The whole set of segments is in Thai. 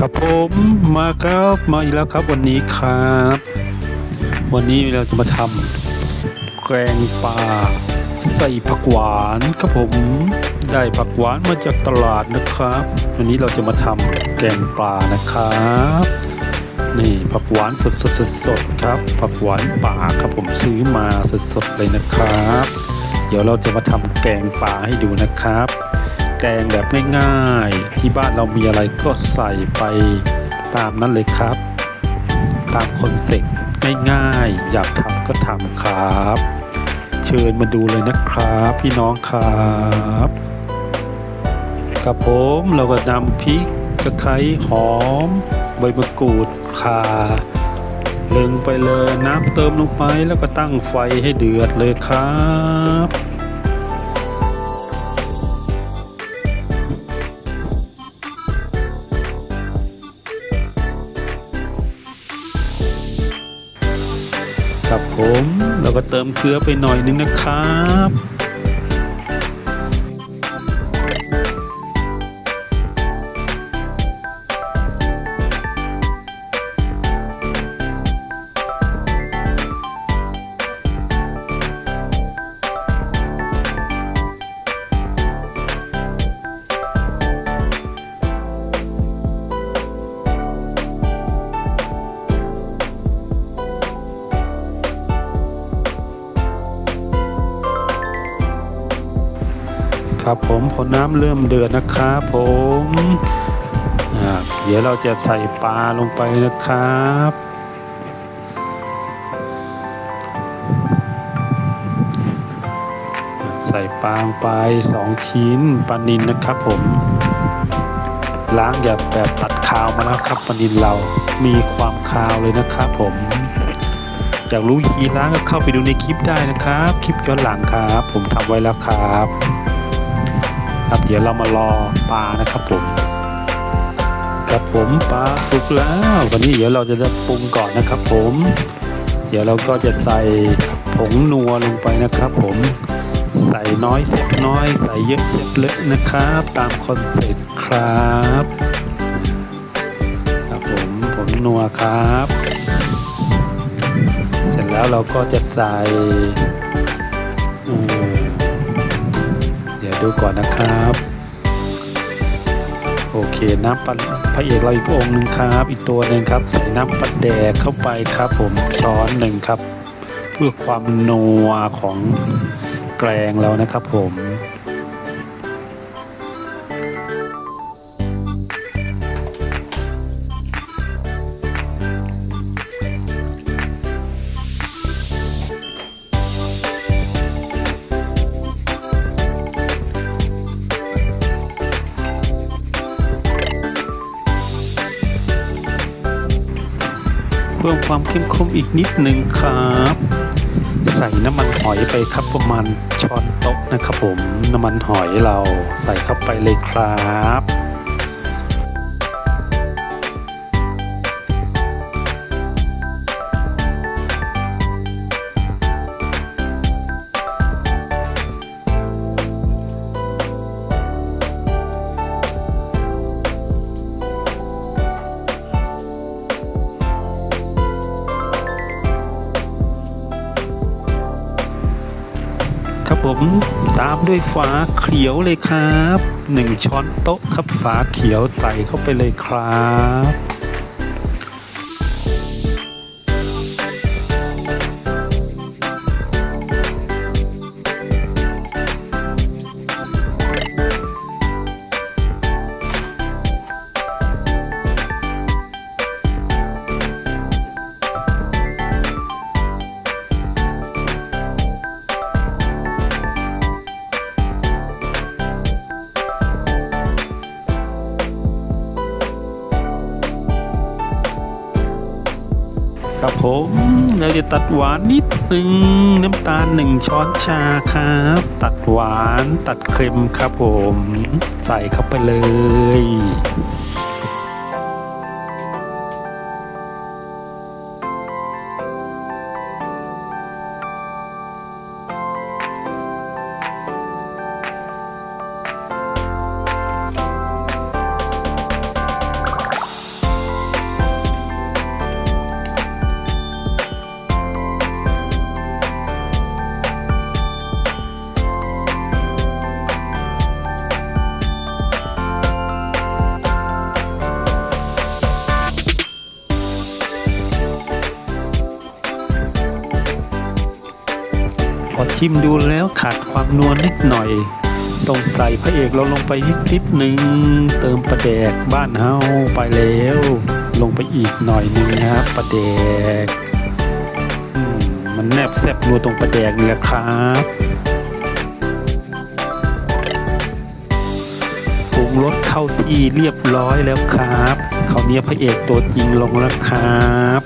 ครับผมมาครับมาอีกแล้วครับวันนี้ครับ วันนี้เราจะมาทำแกงปลาใส่ผักหวานครับผมได้ผักหวานมาจากตลาดนะครับ วันนี้เราจะมาทำแกงปลานะครับนี่ผักหวานสดสดสดสดๆครับผักหวานป่าครับผมซื้อมาสดสดๆเลยนะครับ เดี๋ยวเราจะมาทำแกงปลาให้ดูนะครับ แกงแบบง่ายๆ ที่บ้านเรามีอะไรก็ใส่ไปตามนั้นเลยครับ ตามคอนเซ็ปต์ง่ายๆ อยากทำก็ทำครับ เชิญมาดูเลยนะครับพี่น้องครับกับผมเราก็นำพริกตะไคร้หอม ใบมะกรูดข่าลงไปเลยน้ำเติมลงไปแล้วก็ตั้งไฟให้เดือดเลยครับ ครับผมเราก็เติมเกลือไปหน่อยนึงนะครับ ครับผมพอน้ำเริ่มเดือดนะครับผมอ่าเดี๋ยวเราจะใส่ปลาลงไปนะครับใส่ปลาลงไปสองชิ้นปลานินนะครับผม ล้างแบบแบบตัดคาวมาแล้วครับปลานินเรามีความคาวเลยนะครับผมอยากรู้วิธีล้างก็เข้าไปดูในคลิปได้นะครับ คลิปย้อนหลังครับ ผมทำไว้แล้วครับ ครับเดี๋ยวเรามารอปลานะครับผมครับผมปลาสุกแล้ววันนี้เดี๋ยวเราจะปรุงก่อนนะครับ ผม เดี๋ยวเราก็จะใส่ผงนัวลงไปนะครับ ผมใส่น้อยเสร็จน้อยใส่เยอะเสร็จเลอะนะครับ ตามคอนเซ็ปต์ครับครับผมผงนัวครับ เสร็จแล้วเราก็จะใส่ ยวดูก่อนนะครับ โอเคน้ำปลาพระเอกเราอีกองค์หนึ่งครับ อีกตัวหนึ่งครับ ใส่น้ำปลาแดกเข้าไปครับ ผมช้อนหนึ่งครับ เพื่อความนัวของแกงเรานะครับผม พิ่มความเข้มข้นอีกนิดหนึ่งครับ ใส่น้ำมันหอยไปครับประมาณช้อนโต๊ะนะครับผมน้ำมันหอยเราใส่เข้าไปเลยครับ ผมตามด้วยฝาเขียวเลยครับหนึ่งช้อนโต๊ะครับฝาเขียวใส่เข้าไปเลยครับ เราจะตัดหวานนิดหนึ่งน้ำตาลหนึ่งช้อนชาครับ ตัดหวานตัดเค็มครับผม ใส่เข้าไปเลย ชิมดูแล้วขาดความนวลนิดหน่อย ต้องใส่พระเอกเราลงไปนิดนิดนึงเติมประแดกบ้านเฮาไปแล้ว ลงไปอีกหน่อยนึงนะครับประแดกมันแนบแซบนัวตรงประแดกนี่แหละครับปรุงรสเข้าที่เรียบร้อยแล้วครับคราวนี้พระเอกตัวจริงลงแล้วครับ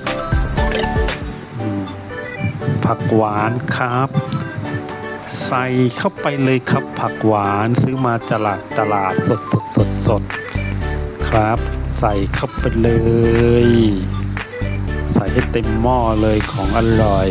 ผักหวานครับ ใส่เข้าไปเลยครับผักหวานซื้อมาจากตลาดตลาดสดสดสดสดครับ ใส่เข้าไปเลย ใส่ให้เต็มหม้อเลยของอร่อย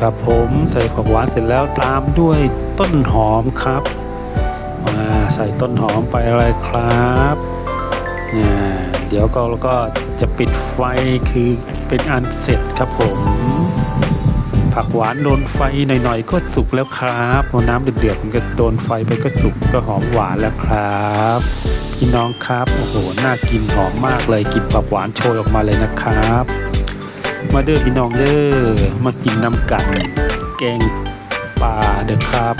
ครับผมใส่ผักหวานเสร็จแล้วตามด้วยต้นหอมครับ มาใส่ต้นหอมไปเลยครับเนี่ยเดี๋ยวก็เราก็จะปิดไฟคือเป็นอันเสร็จครับผม ผักหวานโดนไฟหน่อยๆก็สุกแล้วครับพอน้ำเดือดๆมันก็โดนไฟไปก็สุกก็หอมหวานแล้วครับพี่น้องครับโอ้โหน่ากินหอมมากเลยกินผักหวานโชยออกมาเลยนะครับ มาเด้อพี่น้องเด้อมากินน้ำกันแกงปลาเด้อครับ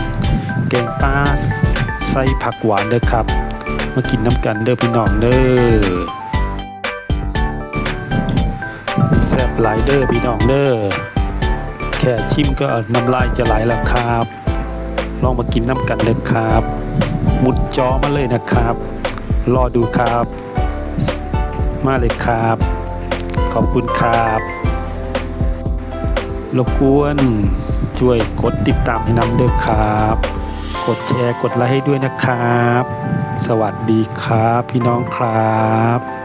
แกงปลาใส่ผักหวานเด้อครับ มากินน้ำกันเด้อพี่น้องเด้อแซ่บหลายเด้อพี่น้องเด้อแค่ชิมก็น้ำลายจะไหลแล้วครับ ลองมากินน้ำกันเด้อครับ มุดจอมาเลยนะครับ รอดูครับ มาเลยครับ ขอบคุณครับ รบกวนช่วยกดติดตามให้นำเด้อครับ กดแชร์กดไลค์ให้ด้วยนะครับ สวัสดีครับ พี่น้องครับ